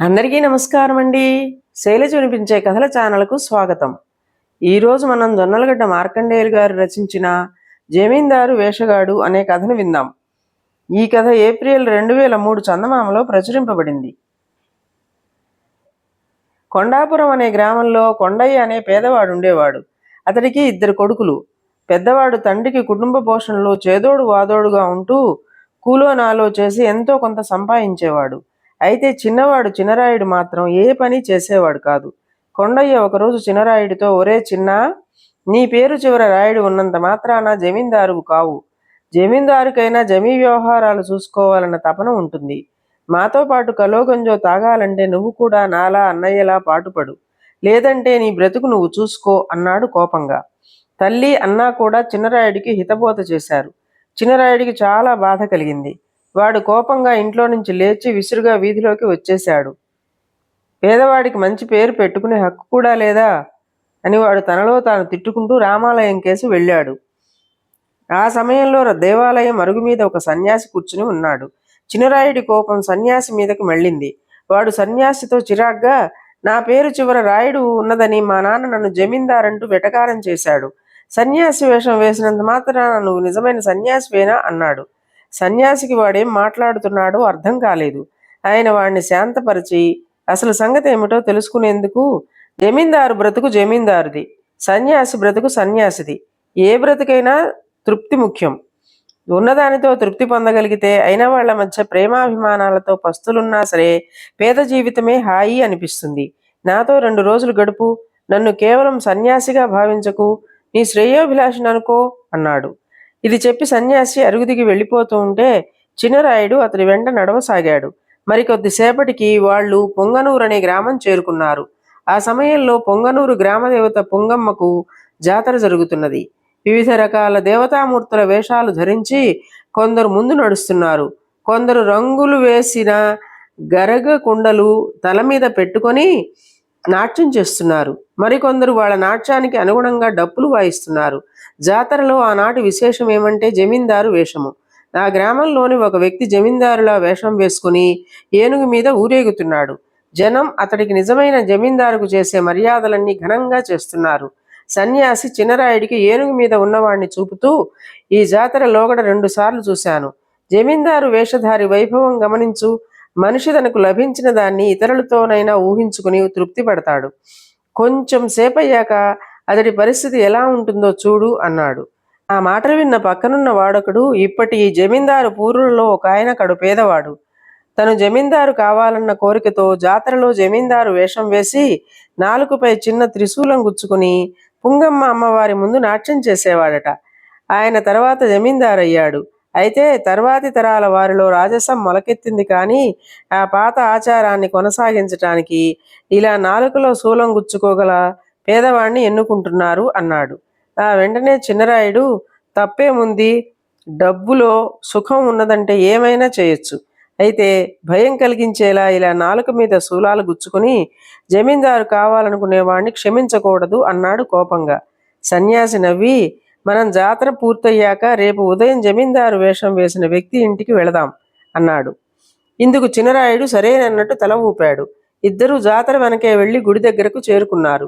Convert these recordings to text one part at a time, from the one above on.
అందరికీ నమస్కారం అండి. శైలజ వినిపించే కథల ఛానల్కు స్వాగతం. ఈరోజు మనం జొన్నలగడ్డ మార్కండేయులు గారు రచించిన జమీందారు వేషగాడు అనే కథను విందాం. ఈ కథ ఏప్రిల్ రెండు వేల మూడు చందమామలో ప్రచురింపబడింది. కొండాపురం అనే గ్రామంలో కొండయ్య అనే పేదవాడు ఉండేవాడు. అతడికి ఇద్దరు కొడుకులు. పెద్దవాడు తండ్రికి కుటుంబ పోషణలో చేదోడు వాదోడుగా ఉంటూ కూలోనాలో చేసి ఎంతో కొంత సంపాదించేవాడు. అయితే చిన్నవాడు చినరాయుడు మాత్రం ఏ పని చేసేవాడు కాదు. కొండయ్య ఒకరోజు చినరాయుడితో ఒరే చిన్న నీ పేరు చివర రాయుడు ఉన్నంత మాత్రాన జమీందారువు కావు. జమీందారుకైనా జమీ వ్యవహారాలు చూసుకోవాలన్న తపన ఉంటుంది. మాతో పాటు కలోగంజో తాగాలంటే నువ్వు కూడా నాలా అన్నయ్యలా పాటుపడు. లేదంటే నీ బ్రతుకు నువ్వు చూసుకో అన్నాడు కోపంగా. తల్లి అన్నా కూడా చిన్నరాయుడికి హితబోధ చేశారు. చిన్నరాయుడికి చాలా బాధ కలిగింది. వాడు కోపంగా ఇంట్లో నుంచి లేచి విసురుగా వీధిలోకి వచ్చేశాడు. పేదవాడికి మంచి పేరు పెట్టుకునే హక్కు కూడా లేదా? అని వాడు తనలో తాను తిట్టుకుంటూ రామాలయం కేసి వెళ్ళాడు. ఆ సమయంలో దేవాలయం అరుగు మీద ఒక సన్యాసి కూర్చుని ఉన్నాడు. చినరాయుడి కోపం సన్యాసి మీదకి మళ్ళింది. వాడు సన్యాసితో చిరాగ్గా నా పేరు చివర రాయుడు ఉన్నదని మా నాన్న నన్ను జమీందారంటూ వెటకారం చేశాడు. సన్యాసి వేషం వేసినంత మాత్రాన నువ్వు నిజమైన సన్యాసివేనా? అన్నాడు. సన్యాసికి వాడేం మాట్లాడుతున్నాడో అర్థం కాలేదు. ఆయన వాడిని శాంతపరిచి అసలు సంగతి ఏమిటో తెలుసుకునేందుకు జమీందారు బ్రతుకు జమీందారుది. సన్యాసి బ్రతుకు సన్యాసిది. ఏ బ్రతుకైనా తృప్తి ముఖ్యం. ఉన్నదానితో తృప్తి పొందగలిగితే అయిన వాళ్ళ మధ్య ప్రేమాభిమానాలతో పస్తులున్నా సరే పేద జీవితమే హాయి అనిపిస్తుంది. నాతో రెండు రోజులు గడుపు. నన్ను కేవలం సన్యాసిగా భావించకు. నీ శ్రేయోభిలాషిని అనుకో అన్నాడు. ఇది చెప్పి సన్యాసి అరుగుదికి వెళ్ళిపోతూ ఉంటే చిన్నరాయుడు అతని వెంట నడవసాగాడు. మరికొద్దిసేపటికి వాళ్ళు పొంగనూరు అనే గ్రామం చేరుకున్నారు. ఆ సమయంలో పొంగనూరు గ్రామదేవత పొంగమ్మకు జాతర జరుగుతున్నది. వివిధ రకాల దేవతామూర్తుల వేషాలు ధరించి కొందరు ముందు నడుస్తున్నారు. కొందరు రంగులు వేసిన గరగ కుండలు తల మీద పెట్టుకొని నాట్యం చేస్తున్నారు. మరికొందరు వాళ్ళ నాట్యానికి అనుగుణంగా డప్పులు వాయిస్తున్నారు. జాతరలో ఆనాటి విశేషం ఏమంటే జమీందారు వేషము. నా గ్రామంలోని ఒక వ్యక్తి జమీందారులా వేషం వేసుకుని ఏనుగు మీద ఊరేగుతున్నాడు. జనం అతడికి నిజమైన జమీందారుకు చేసే మర్యాదలన్నీ ఘనంగా చేస్తున్నారు. సన్యాసి చిన్నరాయుడికి ఏనుగు మీద ఉన్నవాడిని చూపుతూ ఈ జాతర లోగడ రెండు సార్లు చూశాను. జమీందారు వేషధారి వైభవం గమనించు మనిషి తనకు లభించిన దాన్ని ఇతరులతోనైనా ఊహించుకుని తృప్తి పడతాడు కొంచెం సేపయ్యాక అతడి పరిస్థితి ఎలా ఉంటుందో చూడు అన్నాడు. ఆ మాటలు విన్న పక్కనున్న వాడొకడు ఇప్పటి ఈ జమీందారు పూర్వులలో ఒక ఆయన కడు పేదవాడు. తను జమీందారు కావాలన్న కోరికతో జాతరలో జమీందారు వేషం వేసి నాలుగుపై చిన్న త్రిశూలం గుచ్చుకుని పుంగమ్మ అమ్మవారి ముందు నాట్యం చేసేవాడట. ఆయన తర్వాత జమీందారు అయ్యాడు అయితే తర్వాతి తరాల వారిలో రాజసం మొలకెత్తింది కానీ ఆ పాత ఆచారాన్ని కొనసాగించటానికి ఇలా నాలుకలో శూలం గుచ్చుకోగల పేదవాణ్ణి ఎన్నుకుంటున్నారు అన్నాడు. ఆ వెంటనే చిన్నరాయుడు తప్పేముంది? డబ్బులో సుఖం ఉన్నదంటే ఏమైనా చేయొచ్చు. అయితే భయం కలిగించేలా ఇలా నాలుక మీద శూలాలు గుచ్చుకుని జమీందారు కావాలనుకునేవాడిని క్షమించకూడదు అన్నాడు కోపంగా. సన్యాసి నవ్వి మనం జాతర పూర్తయ్యాక రేపు ఉదయం జమీందారు వేషం వేసిన వ్యక్తి ఇంటికి వెళదాం అన్నాడు. ఇందుకు చినరాయుడు సరేనన్నట్టు తల ఊపాడు. ఇద్దరూ జాతర వెనకే వెళ్ళి గుడి దగ్గరకు చేరుకున్నారు.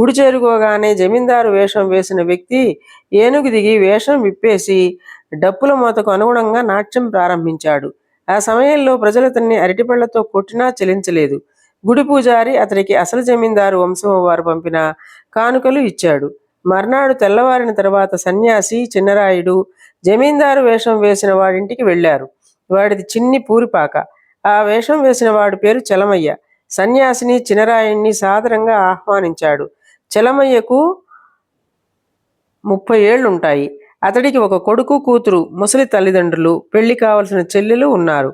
గుడి చేరుకోగానే జమీందారు వేషం వేసిన వ్యక్తి ఏనుగు దిగి వేషం విప్పేసి డప్పుల మూతకు అనుగుణంగా నాట్యం ప్రారంభించాడు. ఆ సమయంలో ప్రజలు అతన్ని అరటిపళ్ళతో కొట్టినా చెలించలేదు. గుడి పూజారి అతనికి అసలు జమీందారు వంశం వారు పంపిన కానుకలు ఇచ్చాడు. మర్నాడు తెల్లవారిన తర్వాత సన్యాసి చిన్నరాయుడు జమీందారు వేషం వేసిన వాడింటికి వెళ్ళారు. వాడిది చిన్ని పూరిపాక. ఆ వేషం వేసిన వాడి పేరు చలమయ్య. సన్యాసిని చినరాయుణ్ణి సాదరంగా ఆహ్వానించాడు. చలమయ్యకు ముప్పై ఏళ్ళుంటాయి అతడికి ఒక కొడుకు కూతురు ముసలి తల్లిదండ్రులు పెళ్ళి కావలసిన చెల్లెలు ఉన్నారు.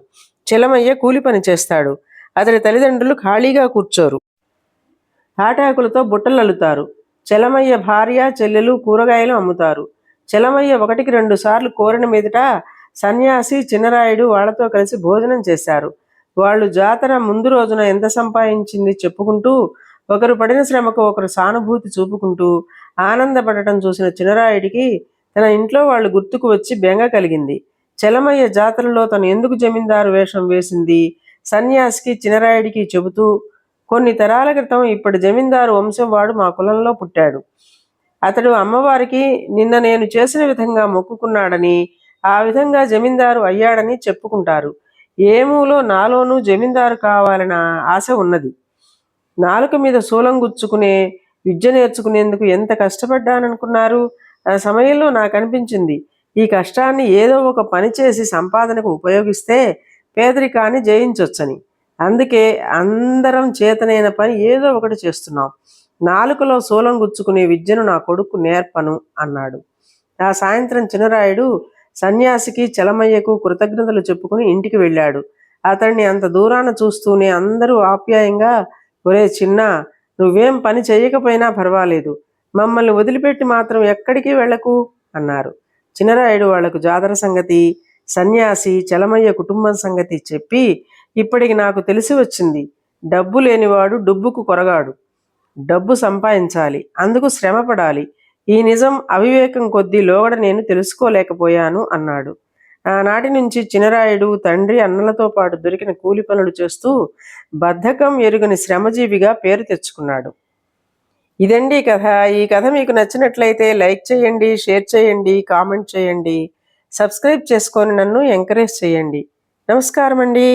చలమయ్య కూలి పని చేస్తాడు. అతడి తల్లిదండ్రులు ఖాళీగా కూర్చోరు. తాటాకులతో బుట్టలు అల్లుతారు చలమయ్య భార్య చెల్లెలు కూరగాయలు అమ్ముతారు. చలమయ్య ఒకటికి రెండు సార్లు కోరిన మీదట సన్యాసి చిన్నరాయుడు వాళ్ళతో కలిసి భోజనం చేశారు. వాళ్ళు జాతర ముందు రోజున ఎంత సంపాదించింది చెప్పుకుంటూ ఒకరు పడిన శ్రమకు ఒకరు సానుభూతి చూపుకుంటూ ఆనందపడటం చూసిన చినరాయుడికి తన ఇంట్లో వాళ్ళు గుర్తుకు వచ్చి బెంగ కలిగింది. చలమయ్య జాతరలో తను ఎందుకు జమీందారు వేషం వేసింది? సన్యాసికి చినరాయుడికి చెబుతూ కొన్ని తరాల క్రితం ఇప్పటి జమీందారు వంశం వాడు మా కులంలో పుట్టాడు. అతడు అమ్మవారికి నిన్న నేను చేసిన విధంగా మొక్కుకున్నాడని ఆ విధంగా జమీందారు అయ్యాడని చెప్పుకుంటారు. ఏమూలో నాలోనూ జమీందారు కావాలన్న ఆశ ఉన్నది. నాలుక మీద శూలం గుచ్చుకునే విద్య నేర్చుకునేందుకు ఎంత కష్టపడ్డాననుకున్నారు? ఆ సమయంలో నాకు అనిపించింది ఈ కష్టాన్ని ఏదో ఒక పని చేసి సంపాదనకు ఉపయోగిస్తే పేదరికాన్ని జయించవచ్చని అందుకే అందరం చేతనైన పని ఏదో ఒకటి చేస్తున్నాం. నాలుకలో శూలం గుచ్చుకునే విద్యను నా కొడుకు నేర్పను అన్నాడు. ఆ సాయంత్రం చినరాయుడు సన్యాసికి చలమయ్యకు కృతజ్ఞతలు చెప్పుకుని ఇంటికి వెళ్ళాడు. అతన్ని అంత దూరాన చూస్తూనే అందరూ ఆప్యాయంగా ఒరే చిన్న నువ్వేం పని చేయకపోయినా పర్వాలేదు. మమ్మల్ని వదిలిపెట్టి మాత్రం ఎక్కడికి వెళ్ళకు అన్నారు. చిన్నరాయుడు వాళ్ళకు జాతర సంగతి సన్యాసి చలమయ్య కుటుంబం సంగతి చెప్పి ఇప్పటికి నాకు తెలిసి వచ్చింది. డబ్బు లేనివాడు డబ్బుకు కొరగాడు. డబ్బు సంపాదించాలి అందుకు శ్రమపడాలి. ఈ నిజం అవివేకం కొద్దీ లోగడ నేను తెలుసుకోలేకపోయాను అన్నాడు. ఆనాటి నుంచి చినరాయుడు తండ్రి అన్నలతో పాటు దొరికిన కూలి పనులు చేస్తూ బద్ధకం ఎరుగని శ్రమజీవిగా పేరు తెచ్చుకున్నాడు. ఇదండి కథ. ఈ కథ మీకు నచ్చినట్లయితే లైక్ చేయండి షేర్ చేయండి కామెంట్ చేయండి సబ్స్క్రైబ్ చేసుకొని నన్ను ఎంకరేజ్ చేయండి. నమస్కారం అండి